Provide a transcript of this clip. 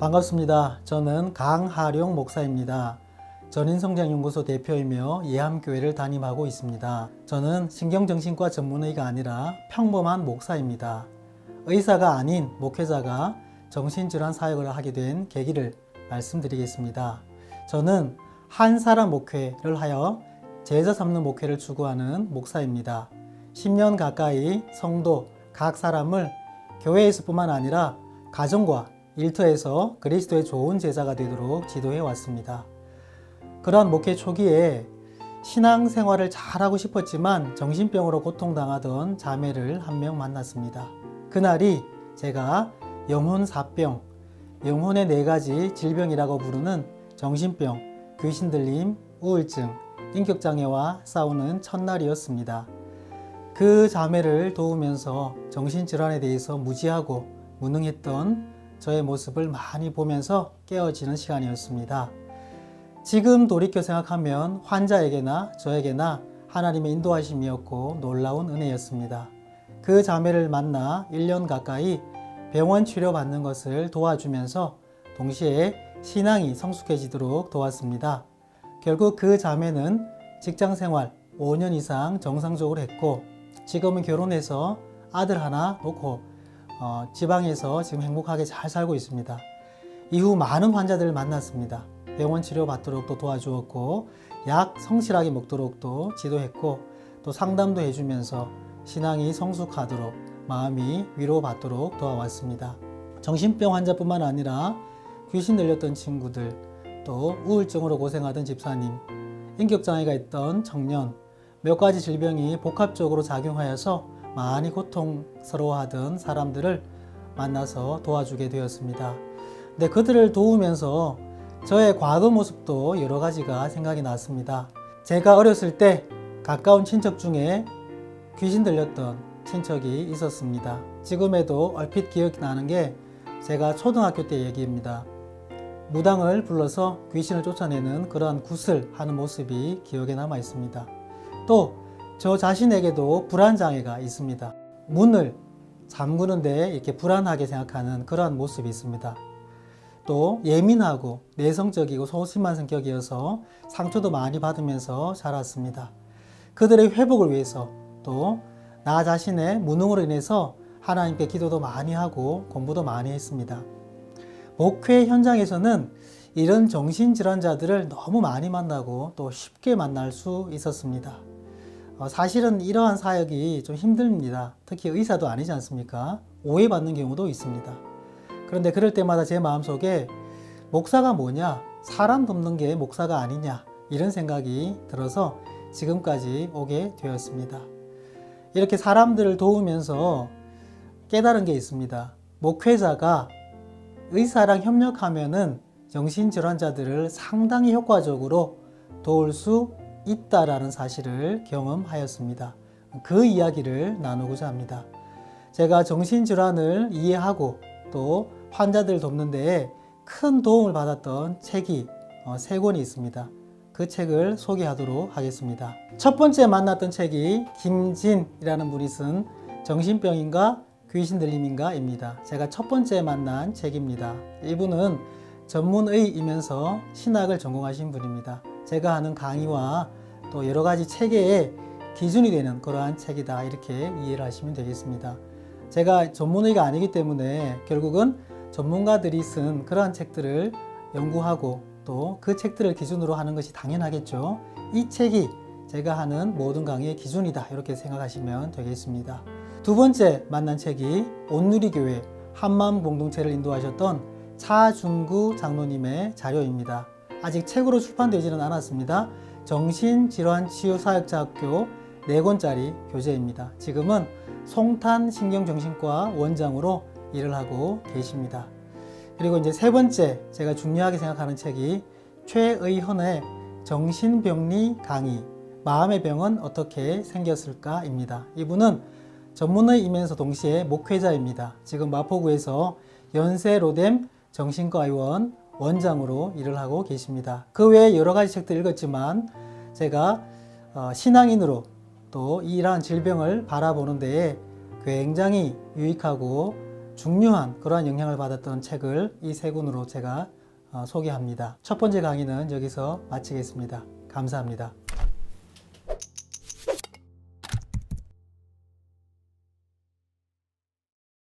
반갑습니다. 저는 강하룡 목사입니다. 전인성장연구소 대표이며 예함교회를 담임하고 있습니다. 저는 신경정신과 전문의가 아니라 평범한 목사입니다. 의사가 아닌 목회자가 정신질환 사역을 하게 된 계기를 말씀드리겠습니다. 저는 한 사람 목회를 하여 제자 삼는 목회를 추구하는 목사입니다. 10년 가까이 성도 각 사람을 교회에서뿐만 아니라 가정과 일터에서 그리스도의 좋은 제자가 되도록 지도해 왔습니다. 그러한 목회 초기에 신앙 생활을 잘하고 싶었지만 정신병으로 고통당하던 자매를 한 명 만났습니다. 그날이 제가 영혼 사병, 영혼의 네 가지 질병이라고 부르는 정신병, 귀신 들림, 우울증, 인격장애와 싸우는 첫날이었습니다. 그 자매를 도우면서 정신질환에 대해서 무지하고 무능했던 저의 모습을 많이 보면서 깨어지는 시간이었습니다. 지금 돌이켜 생각하면 환자에게나 저에게나 하나님의 인도하심이었고 놀라운 은혜였습니다. 그 자매를 만나 1년 가까이 병원 치료받는 것을 도와주면서 동시에 신앙이 성숙해지도록 도왔습니다. 결국 그 자매는 직장 생활 5년 이상 정상적으로 했고 지금은 결혼해서 아들 하나 놓고 어, 지방에서 지금 행복하게 잘 살고 있습니다. 이후 많은 환자들을 만났습니다. 병원 치료 받도록 또 도와주었고 약 성실하게 먹도록 또 지도했고 또 상담도 해주면서 신앙이 성숙하도록 마음이 위로받도록 도와왔습니다. 정신병 환자뿐만 아니라 귀신 들렸던 친구들 또 우울증으로 고생하던 집사님 인격장애가 있던 청년 몇 가지 질병이 복합적으로 작용하여서 많이 고통스러워하던 사람들을 만나서 도와주게 되었습니다. 근데 그들을 도우면서 저의 과거 모습도 여러 가지가 생각이 났습니다. 제가 어렸을 때 가까운 친척 중에 귀신 들렸던 친척이 있었습니다. 지금에도 얼핏 기억이 나는 게 제가 초등학교 때 얘기입니다. 무당을 불러서 귀신을 쫓아내는 그러한 굿을 하는 모습이 기억에 남아 있습니다. 또 저 자신에게도 불안 장애가 있습니다. 문을 잠그는데 이렇게 불안하게 생각하는 그러한 모습이 있습니다. 또 예민하고 내성적이고 소심한 성격이어서 상처도 많이 받으면서 자랐습니다. 그들의 회복을 위해서 또 나 자신의 무능으로 인해서 하나님께 기도도 많이 하고 공부도 많이 했습니다. 목회 현장에서는 이런 정신질환자들을 너무 많이 만나고 또 쉽게 만날 수 있었습니다. 어, 사실은 이러한 사역이 좀 힘듭니다. 특히 의사도 아니지 않습니까? 오해받는 경우도 있습니다. 그런데 그럴 때마다 제 마음속에 목사가 뭐냐? 사람 돕는 게 목사가 아니냐? 이런 생각이 들어서 지금까지 오게 되었습니다. 이렇게 사람들을 도우면서 깨달은 게 있습니다. 목회자가 의사랑 협력하면은 정신질환자들을 상당히 효과적으로 도울 수 있다라는 사실을 경험하였습니다. 그 이야기를 나누고자 합니다. 제가 정신질환을 이해하고 또 환자들 돕는 데에 큰 도움을 받았던 책이 어, 세 권이 있습니다. 그 책을 소개하도록 하겠습니다. 첫 번째 만났던 책이 김진이라는 분이 쓴 정신병인가 귀신 들림인가입니다. 제가 첫 번째 만난 책입니다. 이분은 전문의이면서 신학을 전공하신 분입니다. 제가 하는 강의와 또 여러 가지 체계의 기준이 되는 그러한 책이다 이렇게 이해를 하시면 되겠습니다. 제가 전문의가 아니기 때문에 결국은 전문가들이 쓴 그러한 책들을 연구하고 또 그 책들을 기준으로 하는 것이 당연하겠죠. 이 책이 제가 하는 모든 강의의 기준이다 이렇게 생각하시면 되겠습니다. 두 번째 만난 책이 온누리교회 한마음 공동체를 인도하셨던 차준구 장로님의 자료입니다. 아직 책으로 출판되지는 않았습니다. 정신질환치유사역자학교 4권짜리 교재입니다. 지금은 송탄 신경정신과 원장으로 일을 하고 계십니다. 그리고 이제 세 번째 제가 중요하게 생각하는 책이 최의헌의 정신병리 강의 마음의 병은 어떻게 생겼을까입니다. 이분은 전문의이면서 동시에 목회자입니다. 지금 마포구에서 연세 로뎀 정신과 의원 원장으로 일을 하고 계십니다. 그 외에 여러 가지 책들 읽었지만 제가 어, 신앙인으로 또 이러한 질병을 바라보는 데에 굉장히 유익하고 중요한 그러한 영향을 받았던 책을 이 세 권으로 제가 어, 소개합니다. 첫 번째 강의는 여기서 마치겠습니다. 감사합니다.